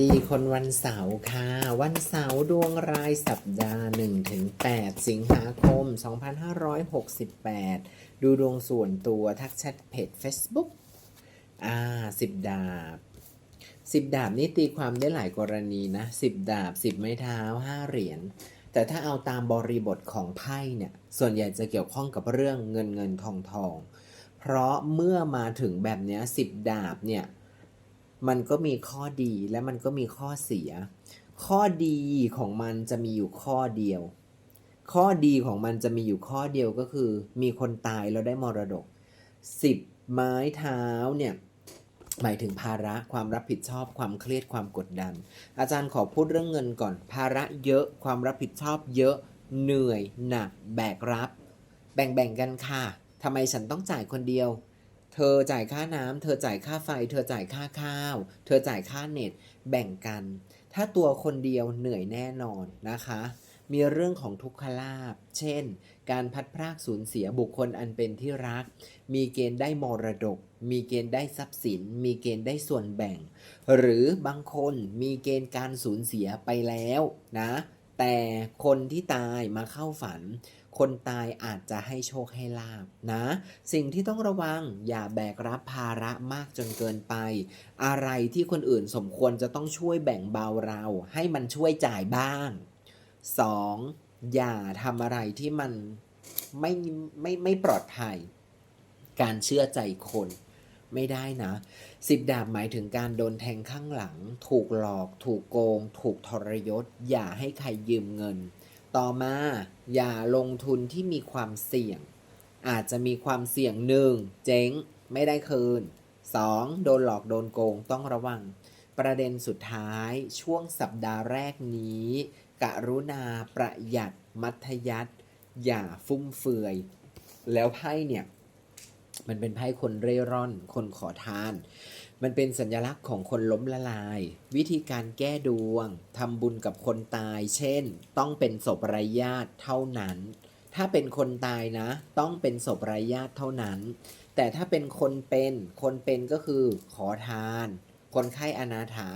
ดีคนวันเสาร์ค่ะ วันเสาร์ดวงรายสัปดาห์1ถึง8สิงหาคม 2568 ดูดวงส่วนตัวทักแชทเพจ Facebook อ่าสิบดาบสิบดาบนี่ตีความได้หลายกรณีนะสิบดาบสิบไม้เท้าห้าเหรียญแต่ถ้าเอาตามบริบทของไพ่เนี่ย ส่วนใหญ่จะเกี่ยวข้องกับเรื่องเงินเงินทองทอง เพราะเมื่อมาถึงแบบนี้สิบดาบเนี่ย มันก็มีข้อดีและมันก็มีข้อเสีย ข้อดีของมันจะมีอยู่ข้อเดียว ข้อดีของมันจะมีอยู่ข้อเดียวก็คือ มีคนตายแล้วได้มรดกสิบไม้เท้าเนี่ยหมายถึงภาระความรับผิดชอบความเครียดความกดดัน อาจารย์ขอพูดเรื่องเงินก่อน ภาระเยอะความรับผิดชอบเยอะเหนื่อยหนักแบกรับ แบ่งๆกันค่ะทำไมฉันต้องจ่ายคนเดียว เธอจ่ายค่าน้ำเธอจ่ายค่าไฟ เธอจ่ายค่าข้าว เธอจ่ายค่าเน็ต แบ่งกัน ถ้าตัวคนเดียวเหนื่อยแน่นอนนะคะ มีเรื่องของทุกขลาบ เช่น การพัดพรากสูญเสียบุคคลอันเป็นที่รัก มีเกณฑ์ได้มรดก มีเกณฑ์ได้ทรัพย์สิน มีเกณฑ์ได้ส่วนแบ่ง หรือบางคนมีเกณฑ์การสูญเสียไปแล้วนะ แต่คนที่ตายมาเข้าฝัน คนตายอาจจะให้โชคให้ลาบนะ สิ่งที่ต้องระวังอย่าแบกรับภาระมากจนเกินไป อะไรที่คนอื่นสมควรจะต้องช่วยแบ่งเบาเรา ให้มันช่วยจ่ายบ้าง 2. อย่าทำอะไรที่มันไม่ไม่ไม่ปลอดภัย การเชื่อใจคน ไม่ได้นะสิบดาบหมายถึงการโดนแทงข้างหลัง ถูกหลอก ถูกโกง ถูกทรยศ อย่าให้ใครยืมเงิน ต่อมาอย่าลงทุนที่มีความเสี่ยง อาจจะมีความเสี่ยงหนึ่งเจ๊ง ไม่ได้คืน 2. โดนหลอกโดนโกงต้องระวัง ประเด็นสุดท้ายช่วงสัปดาห์แรกนี้ กรุณาประหยัดมัธยัติอย่าฟุ่มเฟือย แล้วไพ่เนี่ย มันเป็นไพ่คนเร่ร่อน คนขอทาน มันเป็นสัญลักษณ์ของคนล้มละลาย วิธีการแก้ดวงทำบุญกับคนตาย เช่น ต้องเป็นศพไร้ญาติเท่านั้น ถ้าเป็นคนตายนะ ต้องเป็นศพไร้ญาติเท่านั้น แต่ถ้าเป็นคนเป็น คนเป็นก็คือขอทาน คนไข้อนาถา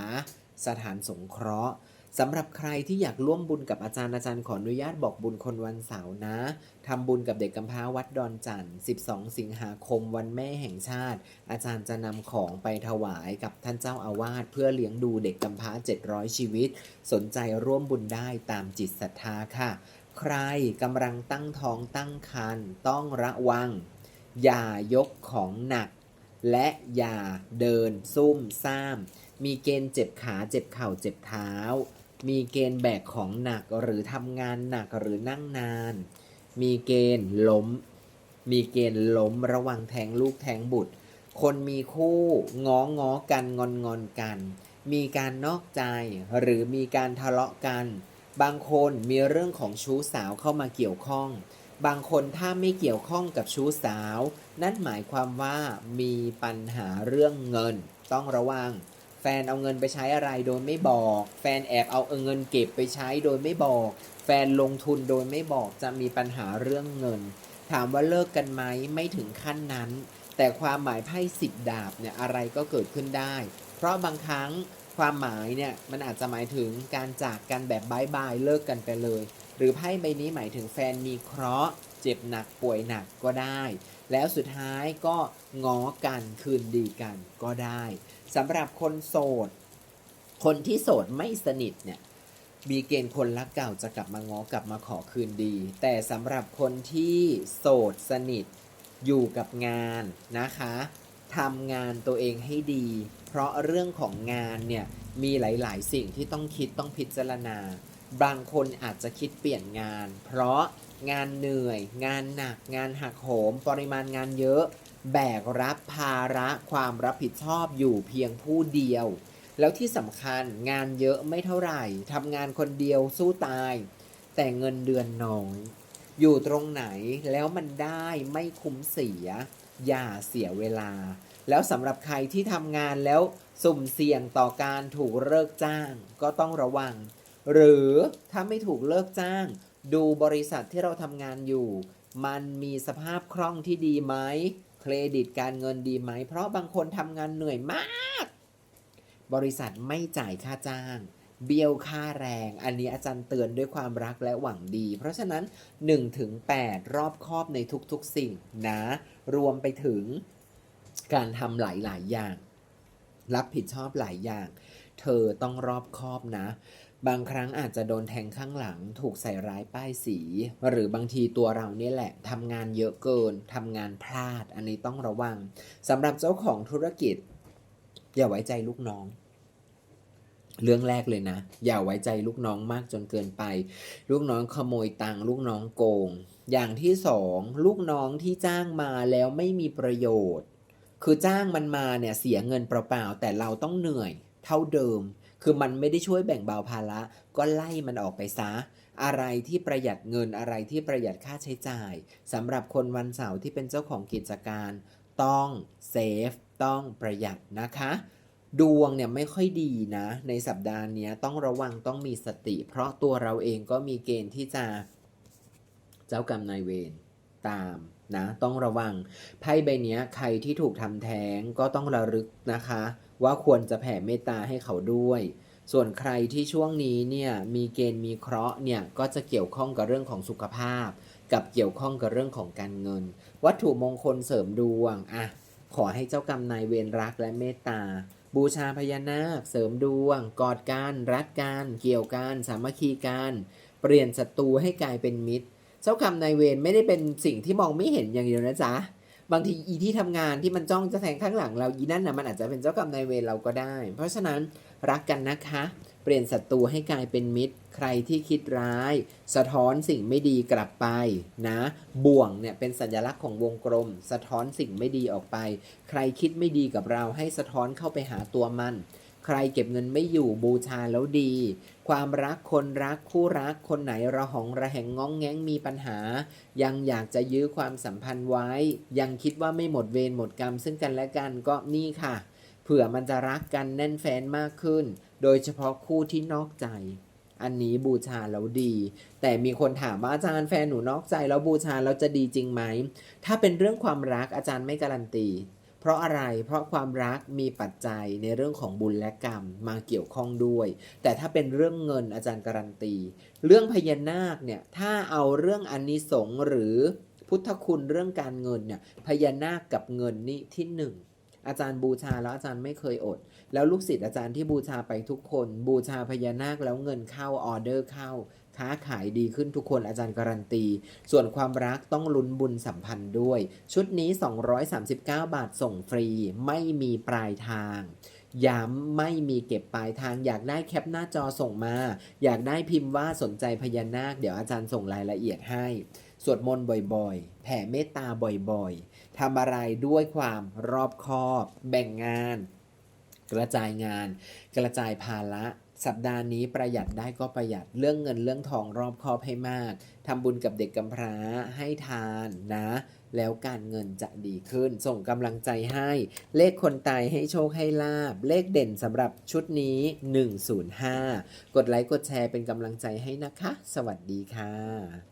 สถานสงเคราะห์ สำหรับใครที่อยากร่วมบุญกับอาจารย์อาจารย์ขออนุญาตบอกบุญคนวันเสาร์นะทำบุญกับเด็กกำพร้าวัดดอนจันทร์12 สิงหาคมวันแม่แห่งชาติ อาจารย์จะนำของไปถวายกับท่านเจ้าอาวาสเพื่อเลี้ยงดูเด็กกำพร้า 700 ชีวิต สนใจร่วมบุญได้ตามจิตศรัทธาค่ะ ใครกำลังตั้งท้องตั้งครรภ์ต้องระวัง อย่ายกของหนัก และอย่าเดินซุ่มซ่าม มีเกณฑ์เจ็บขาเจ็บเข่าเจ็บเท้า มีเกณฑ์แบกของหนักหรือทำงานหนักหรือนั่งนาน มีเกณฑ์ล้ม มีเกณฑ์ล้มระวังแทงลูกแทงบุตร คนมีคู่ง้อง้อกันงอนงอนกัน มีการนอกใจหรือมีการทะเลาะกัน บางคนมีเรื่องของชู้สาวเข้ามาเกี่ยวข้อง บางคนถ้าไม่เกี่ยวข้องกับชู้สาว นั่นหมายความว่ามีปัญหาเรื่องเงิน ต้องระวัง แฟนเอาเงินไปใช้อะไรโดยไม่บอก แฟนแอบเอาเงินเก็บไปใช้โดยไม่บอก แฟนลงทุนโดยไม่บอกจะมีปัญหาเรื่องเงิน ถามว่าเลิกกันไหมไม่ถึงขั้นนั้น แต่ความหมายไพ่สิบดาบเนี่ยอะไรก็เกิดขึ้นได้ เพราะบางครั้งความหมายเนี่ยมันอาจจะหมายถึงการจากกันแบบบายบายเลิกกันไปเลย หรือไพ่ใบนี้หมายถึงแฟนมีเคราะห์เจ็บหนักป่วยหนักก็ได้ แล้วสุดท้ายก็ง้อกันคืนดีกันก็ได้ สำหรับคนโสด คนที่โสดไม่สนิทเนี่ยมีเกณฑ์คนรักเก่าจะกลับมาง้อกลับมาขอคืนดี แต่สำหรับคนที่โสดสนิทอยู่กับงานนะคะทำงานตัวเองให้ดี เพราะเรื่องของงานเนี่ยมีหลาย ๆ สิ่งที่ต้องคิดต้องพิจารณา บางคนอาจจะคิดเปลี่ยนงาน เพราะงานเหนื่อย งานหนัก งานหักโหม ปริมาณงานเยอะ แบกรับภาระความรับผิดชอบอยู่เพียงผู้เดียว แล้วที่สำคัญงานเยอะไม่เท่าไหร่ทำงานคนเดียวสู้ตาย แต่เงินเดือนน้อย อยู่ตรงไหนแล้วมันได้ไม่คุ้มเสีย อย่าเสียเวลา แล้วสำหรับใครที่ทำงานแล้วสุ่มเสี่ยงต่อการถูกเลิกจ้างก็ต้องระวัง หรือถ้าไม่ถูกเลิกจ้าง ดูบริษัทที่เราทำงานอยู่ มันมีสภาพคล่องที่ดีไหม เครดิตการเงินดีไหม เพราะบางคนทำงานเหนื่อยมาก บริษัทไม่จ่ายค่าจ้าง เบี้ยวค่าแรง อันนี้อาจารย์เตือนด้วยความรักและหวังดี เพราะฉะนั้น1-8รอบครอบในทุกๆสิ่งนะ รวมไปถึงการทำหลายๆอย่าง รับผิดชอบหลายอย่าง เธอต้องรอบคอบนะ บางครั้งอาจจะโดนแทงข้างหลัง ถูกใส่ร้ายป้ายสี หรือบางทีตัวเราเนี่ยแหละทำงานเยอะเกินทำงานพลาด อันนี้ต้องระวังสำหรับเจ้าของธุรกิจ อย่าไว้ใจลูกน้อง เรื่องแรกเลยนะ อย่าไว้ใจลูกน้องมากจนเกินไป ลูกน้องขโมยตังลูกน้องโกง อย่างที่สองลูกน้องที่จ้างมาแล้วไม่มีประโยชน์ คือจ้างมันมาเนี่ยเสียเงินเปล่าๆแต่เราต้องเหนื่อย เท่าเดิม คือมันไม่ได้ช่วยแบ่งเบาภาระ ก็ไล่มันออกไปซะ อะไรที่ประหยัดเงินอะไรที่ประหยัดค่าใช้จ่ายสำหรับคนวันเสาร์ที่เป็นเจ้าของกิจการ ต้องเซฟต้องประหยัดนะคะ ดวงเนี่ยไม่ค่อยดีนะ ในสัปดาห์นี้ต้องระวังต้องมีสติ เพราะตัวเราเองก็มีเกณฑ์ที่จะเจ้ากรรมนายเวรตามนะต้องระวังไพ่ใบนี้ใครที่ถูกทำแท้งก็ต้องระลึกนะคะ ว่าควรจะแผ่เมตตาให้เขาด้วย ส่วนใครที่ช่วงนี้เนี่ยมีเกณฑ์มีเคราะห์เนี่ยก็จะเกี่ยวข้องกับเรื่องของสุขภาพ กับเกี่ยวข้องกับเรื่องของการเงิน วัตถุมงคลเสริมดวงอะขอให้เจ้ากรรมนายเวรรักและเมตตา บูชาพญานาค เสริมดวง กอดกันรักกันเกี่ยวกันสามัคคีกันเปลี่ยนศัตรูให้กลายเป็นมิตร เจ้ากรรมนายเวรไม่ได้เป็นสิ่งที่มองไม่เห็นอย่างเดียวนะจ๊ะ บางทีอีที่ทำงานที่มันจ้องจะแทงข้างหลังเราอีนั่นนะมันอาจจะเป็นเจ้ากรรมนายเวรเราก็ได้ เพราะฉะนั้นรักกันนะคะ เปลี่ยนศัตรูให้กลายเป็นมิตร ใครที่คิดร้าย สะท้อนสิ่งไม่ดีกลับไปนะ บ่วงเนี่ยเป็นสัญลักษณ์ของวงกลม สะท้อนสิ่งไม่ดีออกไป ใครคิดไม่ดีกับเราให้สะท้อนเข้าไปหาตัวมัน ใครเก็บเงินไม่อยู่บูชาแล้วดี ความรักคนรักคู่รักคนไหนระหองระแหงง้องแง้งมีปัญหา ยังอยากจะยื้อความสัมพันธ์ไว้ ยังคิดว่าไม่หมดเวรหมดกรรมซึ่งกันและกันก็นี่ค่ะ เผื่อมันจะรักกันแน่นแฟนมากขึ้น โดยเฉพาะคู่ที่นอกใจ อันนี้บูชาแล้วดี แต่มีคนถามว่าอาจารย์แฟนหนูนอกใจแล้วบูชาแล้วจะดีจริงไหมถ้าเป็นเรื่องความรักอาจารย์ไม่การันตี เพราะอะไร เพราะความรักมีปัจจัยในเรื่องของบุญและกรรมมาเกี่ยวข้องด้วย แต่ถ้าเป็นเรื่องเงินอาจารย์การันตี เรื่องพญานาคเนี่ย ถ้าเอาเรื่องอานิสงส์หรือพุทธคุณเรื่องการเงินเนี่ย พญานาคกับเงินนี่ที่หนึ่งอาจารย์บูชาแล้วอาจารย์ไม่เคยอด แล้วลูกศิษย์อาจารย์ที่บูชาไปทุกคน บูชาพญานาคแล้วเงินเข้าออเดอร์เข้า ค้าขายดีขึ้นทุกคนอาจารย์การันตี ส่วนความรักต้องลุ้นบุญสัมพันธ์ด้วย ชุดนี้ 239 บาทส่งฟรี ไม่มีปลายทาง ย้ำไม่มีเก็บปลายทาง อยากได้แคปหน้าจอส่งมา อยากได้พิมพ์ว่าสนใจพญานาค เดี๋ยวอาจารย์ส่งรายละเอียดให้ สวดมนต์บ่อยๆ แผ่เมตตาบ่อยๆทำอะไรด้วยความรอบคอบ แบ่งงาน กระจายงาน กระจายภาระ สัปดาห์นี้ประหยัดได้ก็ประหยัดเรื่องเงินเรื่องทองรอบคอบให้มากทำบุญกับเด็กกำพร้าให้ทานนะ แล้วการเงินจะดีขึ้น ส่งกำลังใจให้ เลขคนตายให้โชคให้ลาบ เลขเด่นสำหรับชุดนี้ 105 กดไลค์กดแชร์เป็นกำลังใจให้นะคะ สวัสดีค่ะ